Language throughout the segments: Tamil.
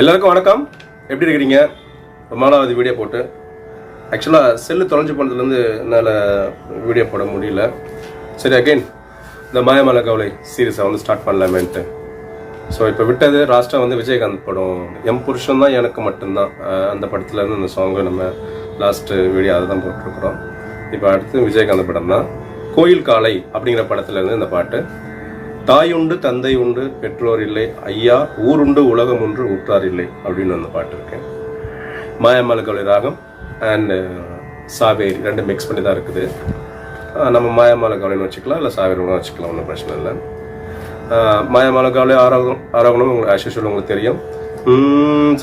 எல்லாருக்கும் வணக்கம். எப்படி இருக்கிறீங்க? ரொம்ப நாளாவது வீடியோ போட்டு. ஆக்சுவலாக செல்லு தொலைஞ்சு போனதுலேருந்து என்னால் வீடியோ போட முடியல. சரி அகைன் இந்த மாயமலை கவலை சீரியஸை வந்து ஸ்டார்ட் பண்ணலாமேன்ட்டு. ஸோ இப்போ விட்டது லாஸ்ட்டாக வந்து விஜயகாந்த் படம். எம் புருஷன் தான் எனக்கு மட்டும்தான். அந்த படத்துலேருந்து இருந்து இந்த சாங்கு நம்ம லாஸ்ட்டு வீடியோ அதை தான் போட்டிருக்கிறோம். இப்போ அடுத்து விஜயகாந்த் படம் தான் கோயில் காலை அப்படிங்கிற படத்துலேருந்து இந்த பாட்டு. தாயுண்டு தந்தை உண்டு பெற்றோர் இல்லை ஐயா ஊருண்டு உலகம் ஒன்று உற்றார் இல்லை அப்படின்னு அந்த பாட்டு இருக்கேன். மாயமலகலை ராகம் அண்ட் uh, சாவேரி ரெண்டு மிக்ஸ் பண்ணி தான் இருக்குது. நம்ம மாயமலகலைன்னு வச்சுக்கலாம் இல்லை சாவேரி வச்சுக்கலாம் ஒன்றும் பிரச்சனை இல்லை. மாயமலகாலே ஆரோகம் ஆரோகணம் உங்களுக்கு ஆஷிஷுவல் உங்களுக்கு தெரியும்.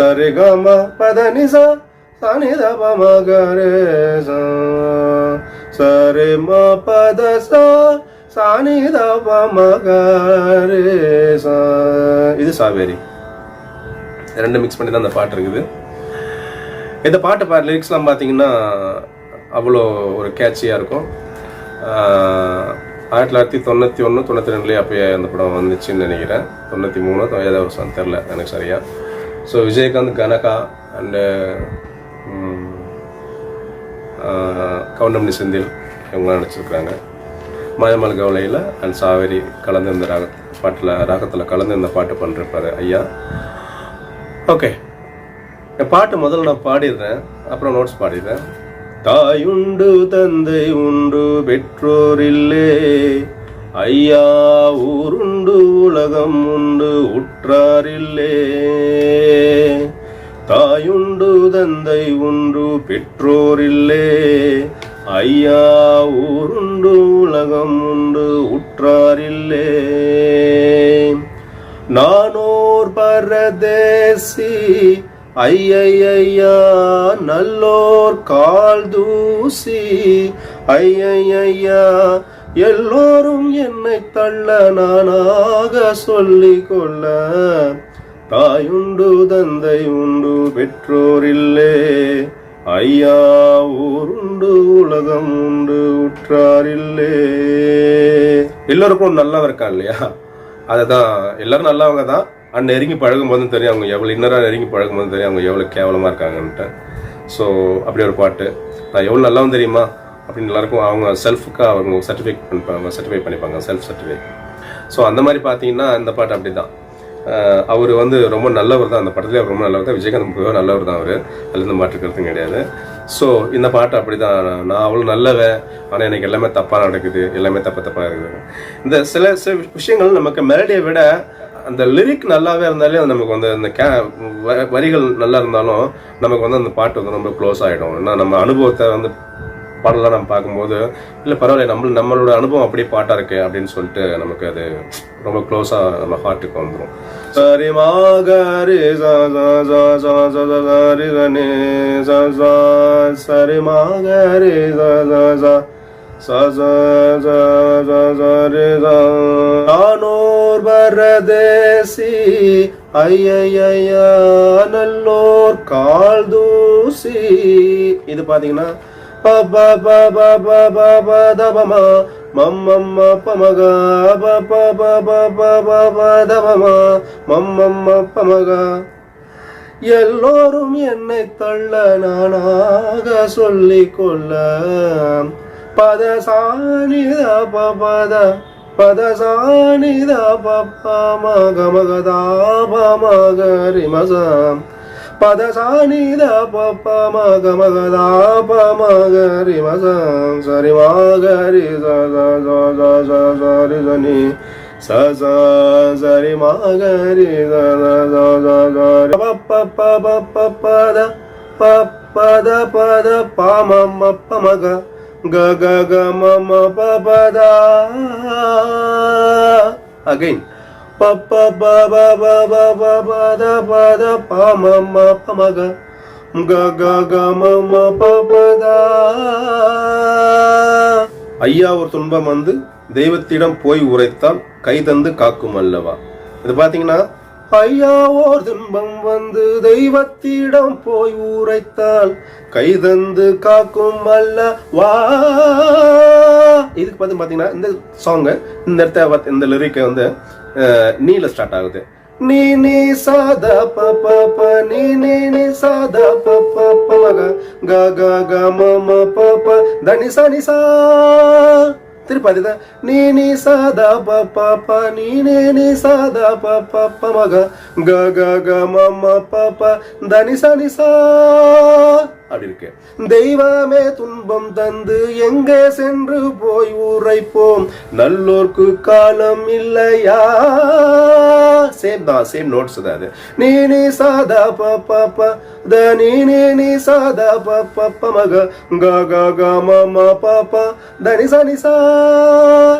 சரி கம பதனிசா சனித பமகரே சா சரி மா பத சா இது சாவேரி. ரெண்டு மிக்ஸ் பண்ணி தான் அந்த பாட்டு இருக்குது. இந்த பாட்டு பா லிரிக்ஸ்லாம் பார்த்தீங்கன்னா அவ்வளோ ஒரு கேட்சியாக இருக்கும். ஆயிரத்தி தொள்ளாயிரத்தி தொண்ணூற்றி ஒன்று தொண்ணூற்றி ரெண்டுலேயே அப்போயே அந்த படம் வந்துச்சுன்னு நினைக்கிறேன். தொண்ணூற்றி மூணு ஏதாவது வருஷம் தெரில எனக்கு சரியாக ஸோ விஜயகாந்த் கனகா அண்டு கவுண்டமணி செந்தில் இவங்களாம் நடிச்சிருக்கிறாங்க. மாயமல் கவலையில் அண்ட் சாவேரி கலந்து இந்த ராக பாட்டில் ராகத்தில் கலந்து இந்த பாட்டு பண்ணிருப்பாரு ஐயா. ஓகே. என் பாட்டு முதல்ல நான் பாடிடுறேன் அப்புறம் நோட்ஸ் பாடிடுறேன். தாயுண்டு தந்தை உண்டு பெற்றோர் இல்லே. ஐயா ஊருண்டு உலகம் உண்டு உற்றார் இல்லே. தாயுண்டு தந்தை உண்டு பெற்றோர் இல்லே. ஐயா ஊருண்டு உலகம் உண்டு உற்றாரில்லே. நானோர் பரதேசி ஐயையா நல்லோர் கால் தூசி ஐயையா எல்லோரும் என்னை தள்ள நானாக சொல்லிக் கொள்ள. தாயுண்டு தந்தை உண்டு பெற்றோர் இல்லே ஐயா ஊருண்டு உலகம் உண்டு உற்றாரில்லே. எல்லோருக்கும் நல்லவன் இருக்கான் இல்லையா? அதுதான் எல்லாரும் நல்லவங்க தான். அண்ட் நெருங்கி பழகும் போதும் தெரியும் அவங்க எவ்வளோ இன்னராக நெருங்கி பழகும் போதும் தெரியும் அவங்க எவ்வளோ கேவலமாக இருக்காங்கன்ட்டு. ஸோ அப்படி ஒரு பாட்டு. நான் எவ்வளோ நல்லாவும் தெரியுமா? அப்படின்னு எல்லாருக்கும் அவங்க செல்ஃபுக்காக அவங்க சர்டிஃபிகேட் பண்ணிப்பாங்க சர்டிஃபை பண்ணிப்பாங்க செல்ஃப் சர்டிஃபிகேட் ஸோ அந்த மாதிரி பார்த்தீங்கன்னா இந்த பாட்டு அப்படி தான் அவர் வந்து ரொம்ப நல்லவர் தான். அந்த படத்துலேயே ரொம்ப நல்லவர் தான். விஜயகாந்த் முக்கியமாக நல்லவர் தான் அவர். அதில் மாற்றுக்கிறதும் கிடையாது. ஸோ இந்த பாட்டு அப்படி தான் நான் அவ்வளோ நல்லவன். ஆனால் எனக்கு எல்லாமே தப்பாக நடக்குது. எல்லாமே தப்பு தப்பாக இருக்குது. இந்த சில சில விஷயங்கள் நமக்கு மெலடியை விட அந்த லிரிக் நல்லாவே இருந்தாலே அது நமக்கு வந்து அந்த கே வ- வரிகள் நல்லா இருந்தாலும் நமக்கு வந்து அந்த பாட்டு வந்து ரொம்ப க்ளோஸ் ஆகிடும் ஏன்னா நம்ம அனுபவத்தை வந்து பாடலாம் நம்ம பார்க்கும்போது இல்லை பரவாயில்ல நம்ம நம்மளோட அனுபவம் அப்படியே பாட்டாக இருக்கு அப்படின்னு சொல்லிட்டு நமக்கு அது ரொம்ப க்ளோஸாக நம்ம ஹார்ட்டுக்கு வந்துடும் சரி மாகரி சரி மாகரி ஆனோர் பரதேசி ஐயையா நல்லோர் கால் தூசி இது பார்த்தீங்கன்னா ப ப ப ப ப ப ப த ப ம மம் மம் ம ப ம க ப ப ப ப ப ப ப த ப ம மம் மம் ம ப ம க எல்லோரும் என்னை தள்ள நானாக சொல்லிக் கொள்ள பத சாணித பத பத சாணித பப்ப ச பத சாநித பமக மகதா பமகரி மசம் சரி மாகரி சரி சனி சரி மாகரி பத பத பத பாம பமக க க ம ப பத அகைன் பப்ப பப பப பத பத பம பமக ஐயா ஒரு துன்பம் வந்து தெய்வத்திடம் போய் உரைத்தால் கை தந்து காக்கும் அல்லவா இது பார்த்தீங்கன்னா ஐயா ஓர் துன்பம் வந்து தெய்வத்திடம் போய் உரைத்தால் கைதந்து காக்கும் அல்ல வா இதுக்கு பார்த்து பார்த்தீங்கன்னா இந்த சாங்கு இந்த இடத்த இந்த லிரிக்கை வந்து நீல ஸ்டார்ட் ஆகுது. நீ நீ சாத ப ப ப நீ நீ நீ சாத ப ப ப மக க க க ம ம ப ப தனி சனி சா. திருப்பி அதுதான் நீ நீ சாதா ப ப ப நீ நீ நீ சாதா ப ப ப மக க அப்படி இருக்கு. தெய்வமே துன்பம் தந்து எங்கே சென்று போய் உரைப்போம்? நல்லோர்க்கு காலம் இல்லையா? சேம் தான் சேம் நோட்ஸ் தான் அது நீ நீ சாதா ப ப த நீ நீ நீ சாதா ப ப மக. க க க மாமா பாப்பா ப ப. த சா சா.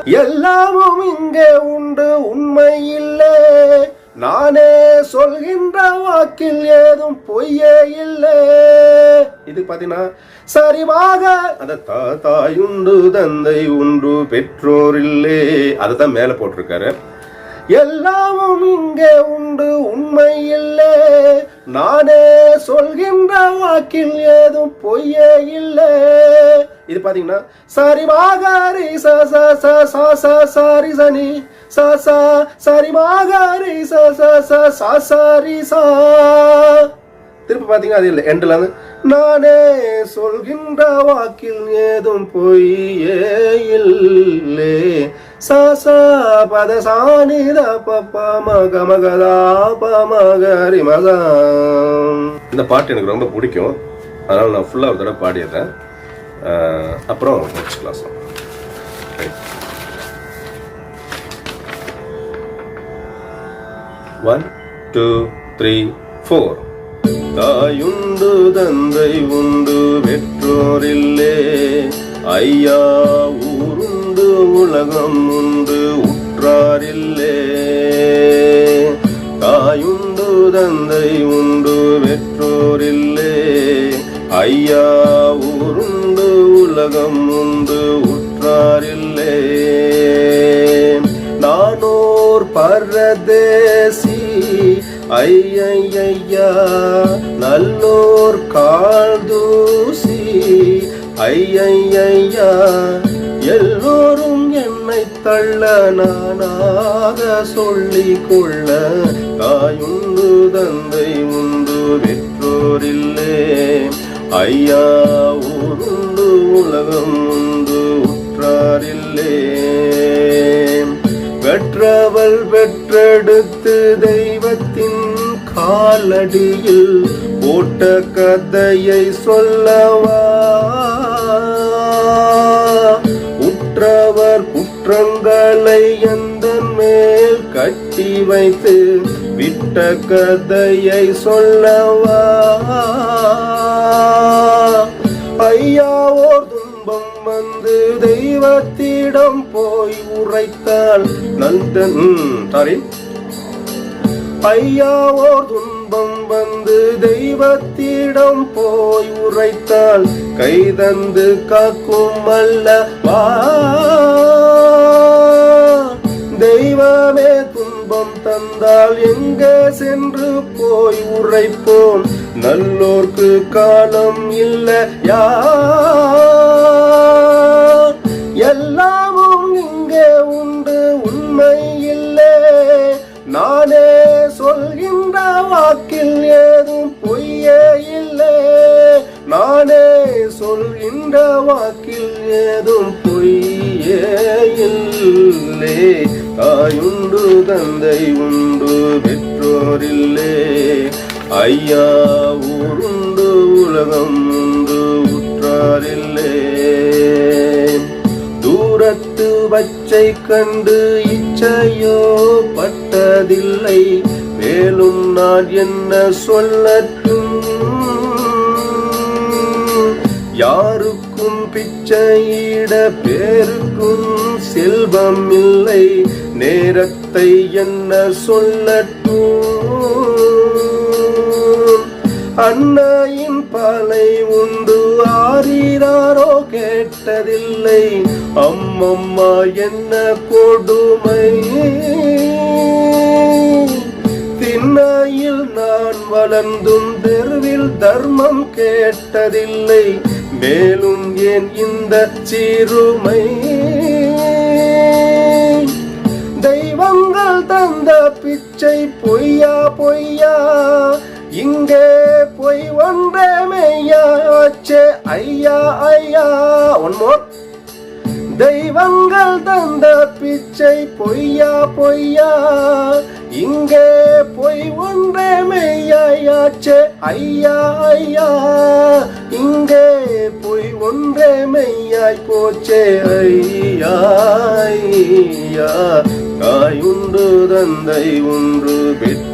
எல்லாமும் இங்கே உண்டு உண்மை இல்லை. நானே சொல்கின்ற வாக்கில் ஏதும் பொய்யே இல்லை. இது பாத்தீங்கன்னா சரிவாக அந்த தா உண்டு தந்தை உண்டு பெற்றோர் இல்லே. அதை தான் மேல போட்டிருக்காரு. எல்லாமும் இங்கே உண்டு உண்மை இல்லை. நானே சொல்கின்ற வாக்கில் ஏதும் பொய்யே இல்லை. இது பாத்தீங்கன்னா சரி மாகாரி ச ச ச ச ச சாரி சனி. ச ச சரி மாகாரி ச ச ச ச சாரி சா. திருப்பி பாத்தீங்கன்னா அது இல்லை. எண்டில் வந்து நானே சொல்கின்ற வாக்கில் ஏதும் பொய்யே இல்லே. ச ச பத சானித பப்ப மக மகதா ப இந்த பாட்டு எனக்கு ரொம்ப பிடிக்கும். அதனால நான் ஃபுல்லாக ஒரு தடவை பாடிடுறேன். அப்புறம் next class one two three four தாயுண்டு தந்தை உண்டு பெற்றோரில்லே. ஐயா ஊருண்டு உலகம் உண்டு உற்றாரில்லே. தாயுண்டு தந்தை உண்டு பெற்றோரில்லே. ஐயா உலகம் உண்டு உற்றாரில்லே. நானோர் பரதேசி ஐயையா நல்லோர் காதூசி ஐயையா எல்லோரும் என்னை தள்ள நானாக சொல்லிக் கொள்ள தாயுண்டு தந்தை உண்டு பெற்றோரில்லே. ஐயா ஊருண்டு உலகம் உண்டு உற்றாரில்லே. பெற்றவள் பெற்றெடுத்து தெய்வத்தின் காலடியில் போட்ட கதையை சொல்லவா? உற்றவர் குற்றங்களை எந்த மேல் கட்டி வைத்து விட்ட கதையை சொல்லவா? தெய்வத்திடம் போய் உரைத்தாள் நந்தன் சாரி ஐயா ஓர் துன்பம் வந்து தெய்வத்திடம் போய் உரைத்தாள் கைதந்து காக்கும் அல்லவா தெய்வமே துன்பம் தந்தால் எங்கே சென்று போய் உரைப்போம்? நல்லோர்க்கு காலம் இல்லையா சொல்கின்ற வாக்கில் ஏதும் பொய்யே தாயுண்டு தந்தை உண்டு பெற்றோரில்லே ஐயா ஊருண்டு உலகம் உண்டு உற்றாரில்லே தூரத்து பச்சை கண்டு இச்சையோ பட்டதில்லை. மேலும் நான் என்ன சொல்லட்டும்? யாரும் பிச்சையிட பேருக்கும் செல்வம் இல்லை நேரத்தை என்ன சொல்லட்டும்? அண்ணாயின் பாலை உண்டு ஆறீராரோ கேட்டதில்லை. அம்மம்மா என்ன கொடுமை? திண்ணாயில் நான் வளர்ந்தும் தெருவில் தர்மம் கேட்டதில்லை. மேலும் ஏன் இந்த சிறுமை? தெய்வங்கள் தந்த பிச்சை பொய்யா பொய்யா? இங்கே பொய் ஒன்றே மெய்யாச்சே ஐயா ஐயா. ஒன் மோர் தெய்வங்கள் தந்த பிச்சை பொய்யா பொய்யா? இங்கே பொய் ஒன்றே மெய்யாயாச்சே ஐயா ஐயா. இங்கே பொய் ஒன்றே மெய்யாய் போச்சே. ஐயா ஐயா. தாயுண்டு தந்தை ஒன்று பெற்றோரில்லே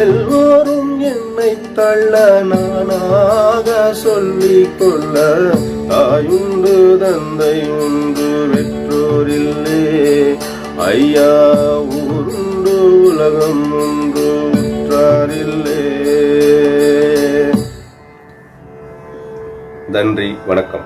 எல்லோரும் என்னை தள்ள நானாக சொல்லிக் கொள்ள தாயுண்டு தந்தை உண்டு பெற்றோரில்லே ஐயா ஊருண்டு உலகம் உண்டு உற்றாரில்லே நன்றி வணக்கம்.